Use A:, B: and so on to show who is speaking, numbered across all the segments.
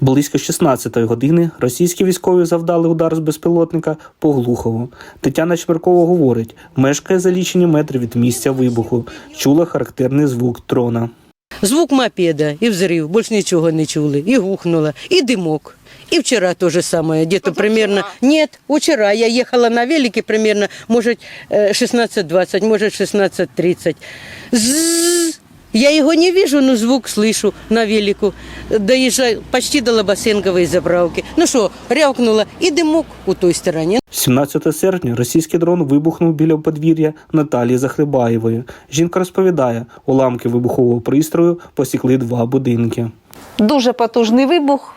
A: Близько 16-ї години російські військові завдали удар з безпілотника по Глухову. Тетяна Чверкова говорить, мешкає за лічені метри від місця вибуху. Чула характерний звук трона.
B: Звук мопеда и взрыв, больше ничего не чули. И гухнуло, и дымок. И вчера то же самое, где-то примерно... Нет, вчера я ехала на велике примерно, может, э, 16.20, может, 16.30. Я его не вижу, но звук слышу на велику. Доезжаю почти до Лобасенковой заправки. Ну что, рявкнула, и дымок у той стороне.
A: 17 серпня російський дрон вибухнув біля подвір'я Наталії Захлебаєвої. Жінка розповідає, уламки вибухового пристрою посікли два будинки.
C: Дуже потужний вибух.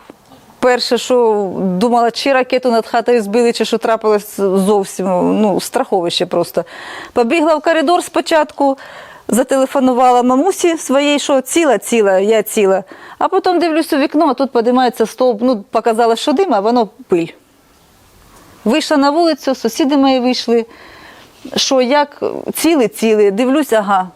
C: Перше, що думала, чи ракету над хатою збили, чи що трапилось зовсім ну, страховище просто. Побігла в коридор спочатку, зателефонувала мамусі своєї, що ціла, ціла, я ціла. А потім дивлюсь у вікно, а тут піднімається стовп, ну, показала, що дим, а воно пиль. Вийшла на вулицю, сусіди мої вийшли. Що як ціли, ціли, дивлюсь, ага.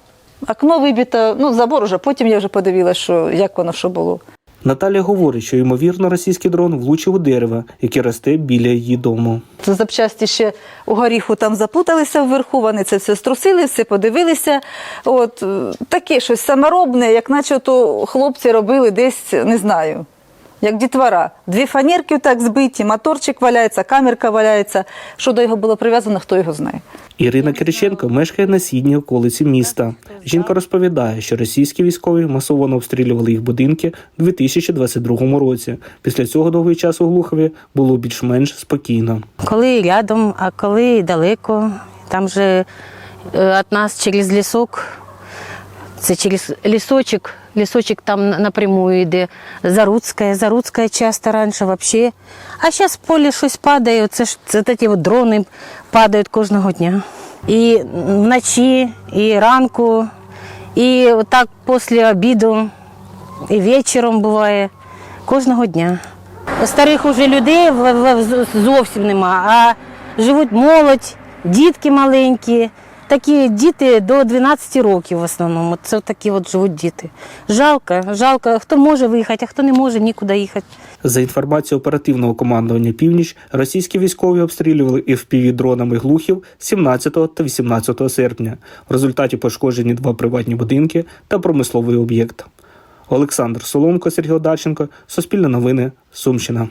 C: Окно вибіто, ну, забор уже, потім я вже подивилася, що як воно що було.
A: Наталія говорить, що ймовірно російський дрон влучив у дерево, яке росте біля її дому.
C: Запчасті ще у горіху там запуталися вверху, вони це все струсили, все подивилися. От е, таке щось саморобне, як наче то хлопці робили десь, не знаю, як дітвора. Дві фанерки так збиті, моторчик валяється, камерка валяється. Що до його було прив'язано, хто його знає.
A: Ірина Кириченко мешкає на східній околиці міста. Жінка розповідає, що російські військові масово обстрілювали їх будинки у 2022 році. Після цього довгий час у Глухові було більш-менш спокійно.
D: Коли рядом, а коли далеко. Там же е, від нас через лісок, це через лісочок, лісочок там напрямую йде. Заруцька, Заруцька часто раніше взагалі. А зараз в полі щось падає, це ж це такі от дрони падають кожного дня. І вночі, і ранку, і так після обіду, і вечором буває. Кожного дня. Старих уже людей зовсім нема, а живуть молодь, дітки маленькі. Такі діти до 12 років в основному. Це такі от живуть діти. Жалко, жалко. Хто може виїхати, а хто не може, нікуди їхати.
A: За інформацією оперативного командування Північ, російські військові обстрілювали fpv дронами глухів 17 та 18 серпня. В результаті пошкоджені два приватні будинки та промисловий об'єкт. Олександр Соломко, Сергій Одарченко, Суспільне новини, Сумщина.